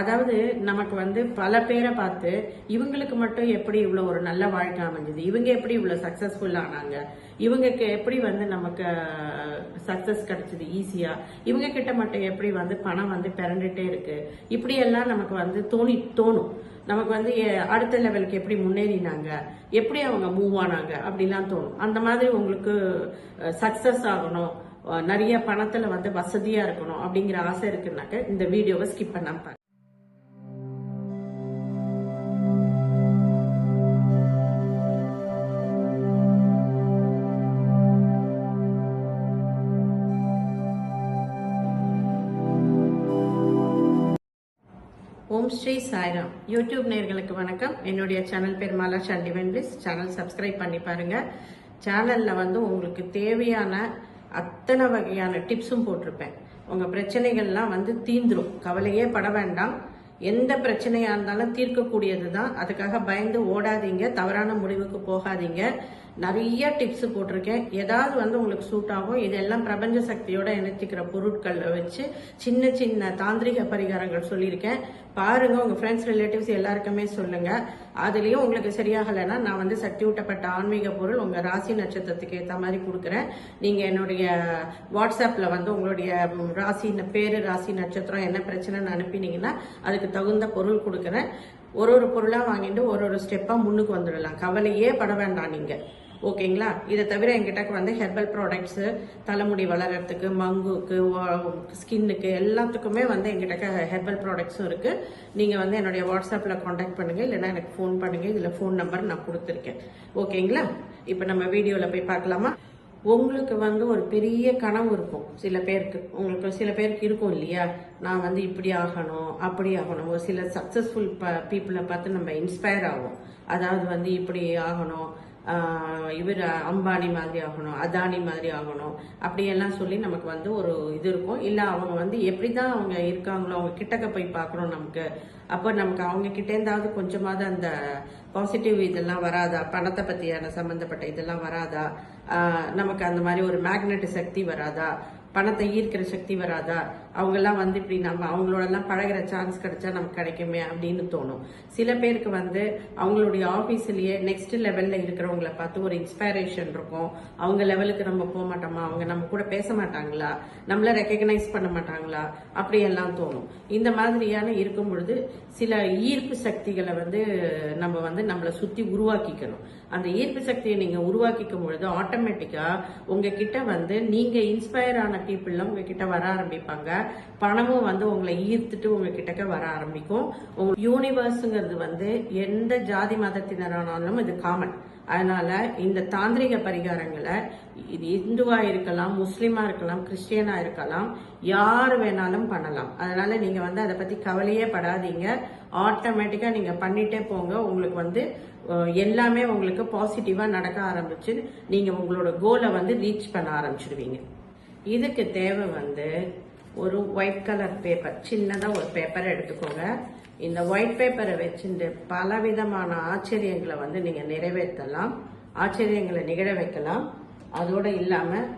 அதாவது நமக்கு வந்து பல பேரை பார்த்து இவங்களுக்கு மட்டும் எப்படி இவ்வளோ ஒரு நல்ல வாழ்க்கை அமைஞ்சது? இவங்க எப்படி இவ்வளோ சக்ஸஸ்ஃபுல் ஆனாங்க? இவங்களுக்கு எப்படி வந்து நமக்கு சக்ஸஸ் கிடைச்சது ஈஸியா இவங்க கிட்ட மட்டும் எப்படி வந்து பணம் வந்து பிறண்டுட்டே இருக்கு? இப்படி எல்லாம் நமக்கு வந்து தோணி தோணும். நமக்கு வந்து அடுத்த லெவலுக்கு எப்படி முன்னேறினாங்க? எப்படி அவங்க மூவ் ஆனாங்க? அப்படிலாம் தோணும். அந்த மாதிரி உங்களுக்கு சக்சஸ் ஆகணும். நிறைய பணத்துல வந்து வசதியா இருக்கணும் அப்படிங்கிற ஆசை இருக்குன்னாக்க இந்த வீடியோவை ஸ்கிப் பண்ணாம பாருங்க. ஓம் ஸ்ரீ சாய்ராம். யூடியூப் நேர்களுக்கு வணக்கம். என்னுடைய சேனல் பேர் மாலா சண்டிவன் பிளிஸ் சேனல் சப்ஸ்கிரைப் பண்ணி பாருங்க. சேனல்ல வந்து உங்களுக்கு தேவையான அத்தனை வகையான டிப்ஸும் போட்டிருப்பேன். உங்க பிரச்சனைகள்லாம் வந்து தீந்துரும் கவலையே பட வேண்டாம். எந்த பிரச்சனையா இருந்தாலும் தீர்க்கக்கூடியது தான் அதுக்காக பயந்து ஓடாதீங்க. தவறான முடிவுக்கு போகாதீங்க. நிறைய டிப்ஸ் போட்டிருக்கேன். ஏதாவது வந்து உங்களுக்கு சூட் ஆகும் இதெல்லாம் பிரபஞ்ச சக்தியோட இணைச்சிக்கிற பொருட்களை வச்சு சின்ன சின்ன தாந்திரிக பரிகாரங்கள் சொல்லியிருக்கேன். பாருங்க உங்க ஃப்ரெண்ட்ஸ் ரிலேட்டிவ்ஸ் எல்லாருக்குமே சொல்லுங்க. அதுலயும் உங்களுக்கு சரியாகலைன்னா நான் வந்து சக்தி ஊட்டப்பட்ட ஆன்மீக பொருள் உங்க ராசி நட்சத்திரத்துக்கு ஏற்ற மாதிரி கொடுக்குறேன். நீங்க என்னுடைய வாட்ஸ்அப்ல வந்து உங்களுடைய ராசி பேரு ராசி நட்சத்திரம் என்ன பிரச்சனைன்னு அனுப்பினீங்கன்னா அதுக்கு தகுந்த பொருள் கொடுக்குறேன். ஒரு ஒரு பொருளா வாங்கிட்டு ஒரு ஒரு ஸ்டெப்பா முன்னுக்கு வந்துடலாம். கவலையே பட வேண்டாம் நீங்க. ஓகேங்களா? இதை தவிர எங்கிட்ட வந்து ஹெர்பல் ப்ராடக்ட்ஸு தலைமுடி வளர்கிறதுக்கு மங்குக்கு ஸ்கின்னுக்கு எல்லாத்துக்குமே வந்து எங்கிட்ட ஹெர்பல் ப்ராடக்ட்ஸும் இருக்குது நீங்கள் வந்து என்னுடைய வாட்ஸ்அப்பில் காண்டாக்ட் பண்ணுங்கள் இல்லைன்னா எனக்கு ஃபோன் பண்ணுங்கள் இதில் ஃபோன் நம்பர் நான் கொடுத்துருக்கேன். ஓகேங்களா? இப்போ நம்ம வீடியோவில் போய் பார்க்கலாமா? உங்களுக்கு வந்து ஒரு பெரிய கனவு இருக்கும் சில பேருக்கு. உங்களுக்கு சில பேருக்கு இருக்கும் இல்லையா? நான் வந்து இப்படி ஆகணும் அப்படி ஆகணும். ஒரு சில சக்ஸஸ்ஃபுல் ப பீப்புளை பார்த்து நம்ம இன்ஸ்பயர் ஆகும் அதாவது வந்து இப்படி ஆகணும் இவர் அம்பானி மாதிரி ஆகணும் அதானி மாதிரி ஆகணும். அப்படியெல்லாம் சொல்லி நமக்கு வந்து ஒரு இது இருக்கும். இல்லை அவங்க வந்து எப்படி தான் அவங்க இருக்காங்களோ அவங்க கிட்டக்க போய் பார்க்குறோம் நமக்கு. அப்போ நமக்கு அவங்க கிட்டேருந்தாவது கொஞ்சமாவது அந்த பாசிட்டிவ் இதெல்லாம் வராதா? பணத்தை பற்றியான சம்மந்தப்பட்ட இதெல்லாம் வராதா? நமக்கு அந்த மாதிரி ஒரு மேக்னெட் சக்தி வராதா? பணத்தை ஈர்க்கிற சக்தி வராதா? அவங்கெல்லாம் வந்து இப்படி நம்ம அவங்களோடலாம் பழகுற சான்ஸ் கிடைச்சா நமக்கு கிடைக்குமே அப்படின்னு தோணும். சில பேருக்கு வந்து அவங்களுடைய ஆஃபீஸ்லயே நெக்ஸ்ட் லெவலில் இருக்கிறவங்கள பார்த்து ஒரு இன்ஸ்பைரேஷன் இருக்கும். அவங்க லெவலுக்கு நம்ம போக மாட்டோமா? அவங்க நம்ம கூட பேச மாட்டாங்களா? நம்மள ரெக்கக்னைஸ் பண்ண மாட்டாங்களா? அப்படியெல்லாம் தோணும். இந்த மாதிரியான இருக்கும் பொழுது சில ஈர்ப்பு சக்திகளை வந்து நம்ம வந்து நம்மளை சுற்றி உருவாக்கிக்கணும். அந்த ஈர்ப்பு சக்தியை நீங்கள் உருவாக்கிக்கும் பொழுது ஆட்டோமேட்டிக்காக உங்ககிட்ட வந்து நீங்கள் இன்ஸ்பயர் ஆன பீப்புளெலாம் உங்ககிட்ட வர ஆரம்பிப்பாங்க. பணமும் வந்து உங்களை ஈர்த்துட்டு உங்ககிட்ட வர ஆரம்பிக்கும். உங்க யூனிவர்ஸுங்கிறது வந்து எந்த ஜாதி மதத்தினரானாலும் இது காமன் அதனால இந்த தாந்திரிக பரிகாரங்களை இது இந்துவா இருக்கலாம் முஸ்லீமா இருக்கலாம் கிறிஸ்டியனா இருக்கலாம் யார் வேணாலும் பண்ணலாம். அதனால நீங்க வந்து அதை பத்தி கவலையே படாதீங்க. ஆட்டோமேட்டிக்கா நீங்க பண்ணிட்டே போங்க. உங்களுக்கு வந்து எல்லாமே உங்களுக்கு பாசிட்டிவா நடக்க ஆரம்பிச்சு நீங்க உங்களோட கோலை வந்து ரீச் பண்ண ஆரம்பிச்சிடுவீங்க இதுக்கு தேவை வந்து ஒரு ஒயிட் கலர் பேப்பர் சின்னதாக ஒரு பேப்பரை எடுத்துக்கோங்க. இந்த ஒயிட் பேப்பரை வச்சுட்டு பல விதமான ஆச்சரியங்களை வந்து நீங்கள் நிறைவேற்றலாம். ஆச்சரியங்களை நிகழ வைக்கலாம். அதோடு இல்லாமல்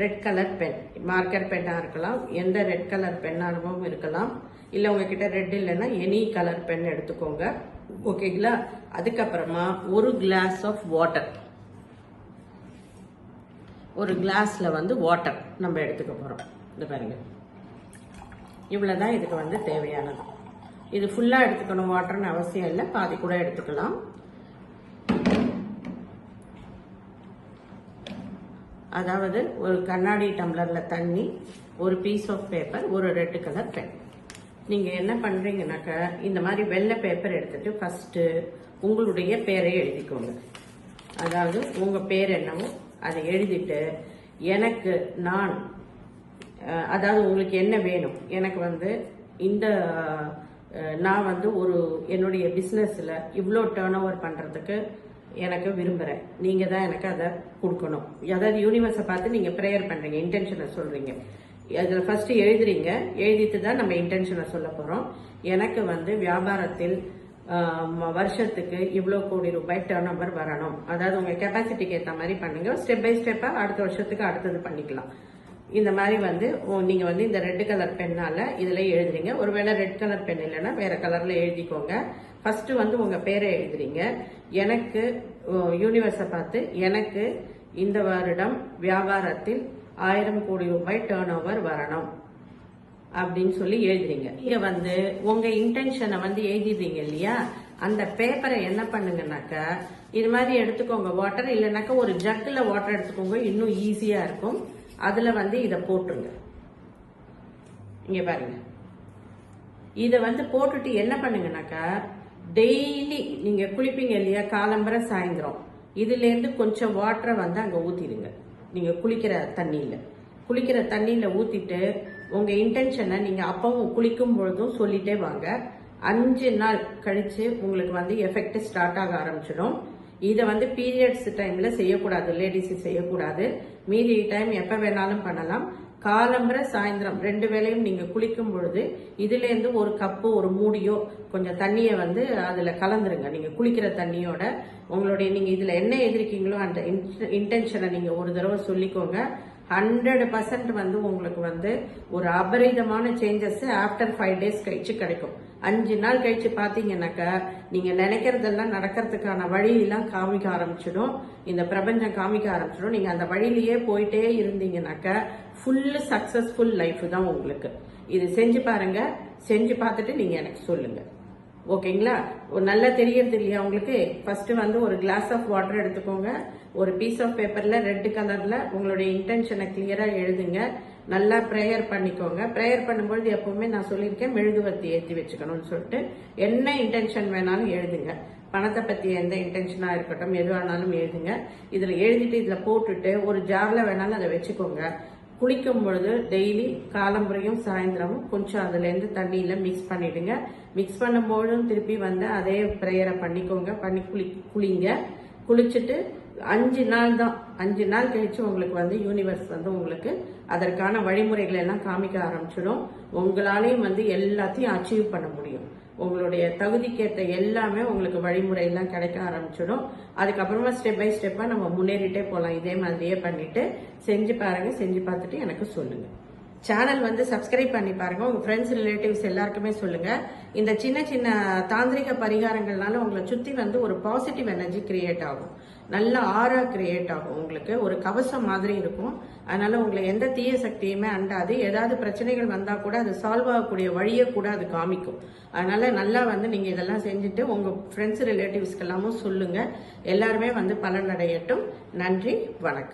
ரெட் கலர் பென் மார்க்கர் பென்னாக இருக்கலாம். எந்த ரெட் கலர் பென்னாகவும் இருக்கலாம். இல்லை உங்ககிட்ட ரெட் இல்லைன்னா எனி கலர் பென் எடுத்துக்கோங்க. ஓகேங்களா அதுக்கப்புறமா ஒரு கிளாஸ் ஆஃப் வாட்டர் ஒரு கிளாஸில் வந்து வாட்டர் நம்ம எடுத்துக்க போகிறோம் இந்த பாருங்கள் இவ்வளோதான் இதுக்கு வந்து தேவையானது. இது ஃபுல்லாக எடுத்துக்கணும் வாட்டர்னு அவசியம் இல்லை. பாதி கூட எடுத்துக்கலாம். அதாவது ஒரு கண்ணாடி டம்ளரில் தண்ணி ஒரு பீஸ் ஆஃப் பேப்பர் ஒரு ரெட்டு கலர் பென் நீங்கள் என்ன பண்ணுறீங்கனாக்கா இந்த மாதிரி வெள்ளை பேப்பர் எடுத்துட்டு ஃபஸ்ட்டு உங்களுடைய பேரை எழுதிக்கோங்க. அதாவது உங்கள் பேர் என்னவோ அதை எழுதிட்டு எனக்கு நான் அதாவது உங்களுக்கு என்ன வேணும்? எனக்கு வந்து இந்த நான் வந்து ஒரு என்னுடைய பிஸ்னஸில் இவ்வளோ டேர்ன் ஓவர் பண்ணுறதுக்கு எனக்கு விரும்புகிறேன் நீங்கள் தான் எனக்கு அதை கொடுக்கணும். அதாவது யூனிவர்ஸை பார்த்து நீங்கள் ப்ரேயர் பண்ணுறீங்க இன்டென்ஷனை சொல்கிறீங்க அதில் ஃபஸ்ட்டு எழுதுறீங்க எழுதிட்டு தான் நம்ம இன்டென்ஷனை சொல்ல போகிறோம் எனக்கு வந்து வியாபாரத்தில் வருஷத்துக்கு இவ்வளோ கோடி ரூபாய் டேர்ன் ஓவர் வரணும். அதாவது உங்கள் கெப்பாசிட்டிக்கு ஏற்ற மாதிரி பண்ணுங்கள் ஸ்டெப் பை ஸ்டெப்பாக அடுத்த வருஷத்துக்கு அடுத்தது பண்ணிக்கலாம். இந்த மாதிரி வந்து நீங்கள் வந்து இந்த ரெட் கலர் பெண்ணால இதில் எழுதுறீங்க. ஒருவேளை ரெட் கலர் பென் இல்லைன்னா வேறு கலரில் எழுதிக்கோங்க. ஃபஸ்ட்டு வந்து உங்கள் பேரை எழுதுறீங்க. எனக்கு யூனிவர்ஸை பார்த்து எனக்கு இந்த வருடம் வியாபாரத்தில் ஆயிரம் கோடி ரூபாய் டேர்ன் ஓவர் வரணும் அப்படின்னு சொல்லி எழுதுறீங்க. இங்கே வந்து உங்கள் இன்டென்ஷனை வந்து எழுதிடுறீங்க இல்லையா? அந்த பேப்பரை என்ன பண்ணுங்கனாக்கா இது மாதிரி எடுத்துக்கோங்க. வாட்டர் இல்லைனாக்கா ஒரு ஜக்கில் வாட்டர் எடுத்துக்கோங்க. இன்னும் ஈஸியாக இருக்கும். அதுல வந்து இதை போட்டுருங்க. இங்க பாருங்க. இதை வந்து போட்டுட்டு என்ன பண்ணுங்கனாக்கா டெய்லி நீங்க குளிப்பீங்க இல்லையா? காலம்பரை சாயந்தரம். இதுல இருந்து கொஞ்சம் வாட்டரை வந்து அங்க ஊத்திடுங்க. நீங்க குளிக்கிற தண்ணியில. குளிக்கிற தண்ணியில ஊத்திட்டு உங்க இன்டென்ஷனை நீங்க அப்பவும் குளிக்கும் பொழுதும் சொல்லிட்டே வாங்க. அஞ்சு நாள் கழிச்சு உங்களுக்கு வந்து எஃபெக்ட் ஸ்டார்ட் ஆக ஆரம்பிச்சிடும். இதை வந்து பீரியட்ஸ் டைமில் செய்யக்கூடாது லேடிஸ் செய்யக்கூடாது. மீதி டைம் எப்போ வேணாலும் பண்ணலாம். காலம்பரை சாயந்தரம் ரெண்டு வேளையும் நீங்கள் குளிக்கும் பொழுது இதுலேருந்து ஒரு கப்பு ஒரு மூடியோ கொஞ்சம் தண்ணியை வந்து அதில் கலந்துருங்க. நீங்கள் குளிக்கிற தண்ணியோட உங்களுடைய நீங்கள் இதில் என்ன எதிர்க்கீங்களோ அந்த இன்டென்ஷனை நீங்கள் ஒரு தடவை சொல்லிக்கோங்க. ஹண்ட்ரட் பர்சன்ட் வந்து உங்களுக்கு வந்து ஒரு அபரிதமான சேஞ்சஸ் ஆஃப்டர் ஃபைவ் டேஸ் கழிச்சு கிடைக்கும். அஞ்சு நாள் கழிச்சு பார்த்தீங்கன்னாக்கா நீங்க நினைக்கிறதெல்லாம் நடக்கிறதுக்கான வழியெல்லாம் காமிக்க ஆரம்பிச்சிடும். இந்த பிரபஞ்சம் காமிக்க ஆரம்பிச்சிடும். நீங்க அந்த வழியிலேயே போயிட்டே இருந்தீங்கன்னாக்கா ஃபுல்லு சக்சஸ்ஃபுல் லைஃப் தான் உங்களுக்கு. இது செஞ்சு பாருங்க. செஞ்சு பார்த்துட்டு நீங்க எனக்கு சொல்லுங்க. ஓகேங்களா? நல்லா தெரியறது இல்லையா உங்களுக்கு? ஃபர்ஸ்ட் வந்து ஒரு கிளாஸ் ஆஃப் வாட்டர் எடுத்துக்கோங்க. ஒரு பீஸ் ஆஃப் பேப்பர்ல ரெட் கலர்ல உங்களுடைய இன்டென்ஷனை கிளியரா எழுதுங்க. நல்லா ப்ரேயர் பண்ணிக்கோங்க. ப்ரேயர் பண்ணும்பொழுது எப்பவுமே நான் சொல்லியிருக்கேன் மெழுகுவர்த்தி ஏற்றி வச்சுக்கணும்னு சொல்லிட்டு என்ன இன்டென்ஷன் வேணாலும் எழுதுங்க. பணத்தை பத்தி எந்த இன்டென்ஷனா இருக்கட்டும் எதுவானாலும் எழுதுங்க. இதுல எழுதிட்டு இதுல போட்டுட்டு ஒரு ஜார்ல வேணாலும் அதை வச்சுக்கோங்க. குளிக்கும் பொழுது டெய்லி காலம்புறையும் சாயந்தரமும் கொஞ்சம் அதுலேருந்து தண்ணியில் மிக்ஸ் பண்ணிடுங்க. மிக்ஸ் பண்ணும்போதும் திருப்பி வந்து அதே ப்ரேயரை பண்ணிக்கோங்க. பண்ணி குளி குளிங்க. குளிச்சுட்டு அஞ்சு நாள் தான். அஞ்சு நாள் கழிச்சு உங்களுக்கு வந்து யூனிவர்ஸ் வந்து உங்களுக்கு அதற்கான வழிமுறைகளை எல்லாம் காமிக்க ஆரம்பிச்சிடும். உங்களாலையும் வந்து எல்லாத்தையும் அச்சீவ் பண்ண முடியும். உங்களுடைய தகுதிக்கேற்ற எல்லாமே உங்களுக்கு வழிமுறையெல்லாம் கிடைக்க ஆரம்பிச்சிடும். அதுக்கப்புறமா ஸ்டெப் பை ஸ்டெப்பாக நம்ம முன்னேறிட்டே போகலாம் இதே மாதிரியே பண்ணிட்டு செஞ்சு பாருங்க. செஞ்சு பார்த்துட்டு எனக்கு சொல்லுங்கள் சேனல் வந்து சப்ஸ்கிரைப் பண்ணி பாருங்க. உங்க ஃப்ரெண்ட்ஸ் ரிலேட்டிவ்ஸ் எல்லாருக்குமே சொல்லுங்க. இந்த சின்ன சின்ன தாந்திரிக பரிகாரங்கள்னால உங்களை சுத்தி வந்து ஒரு பாசிட்டிவ் எனர்ஜி கிரியேட் ஆகும். நல்ல ஆரா கிரியேட் ஆகும் உங்களுக்கு. ஒரு கவசம் மாதிரி இருக்கும். அதனால உங்களை எந்த தீய சக்தியுமே அண்டாது. ஏதாவது பிரச்சனைகள் வந்தா கூட அது சால்வ் ஆகக்கூடிய வழியை கூட அது காமிக்கும். அதனால நல்லா வந்து நீங்க இதெல்லாம் செஞ்சுட்டு உங்க ஃப்ரெண்ட்ஸ் ரிலேட்டிவ்ஸ்க்கு எல்லாமும் சொல்லுங்க. எல்லாருமே வந்து பலனடையட்டும். நன்றி வணக்கம்.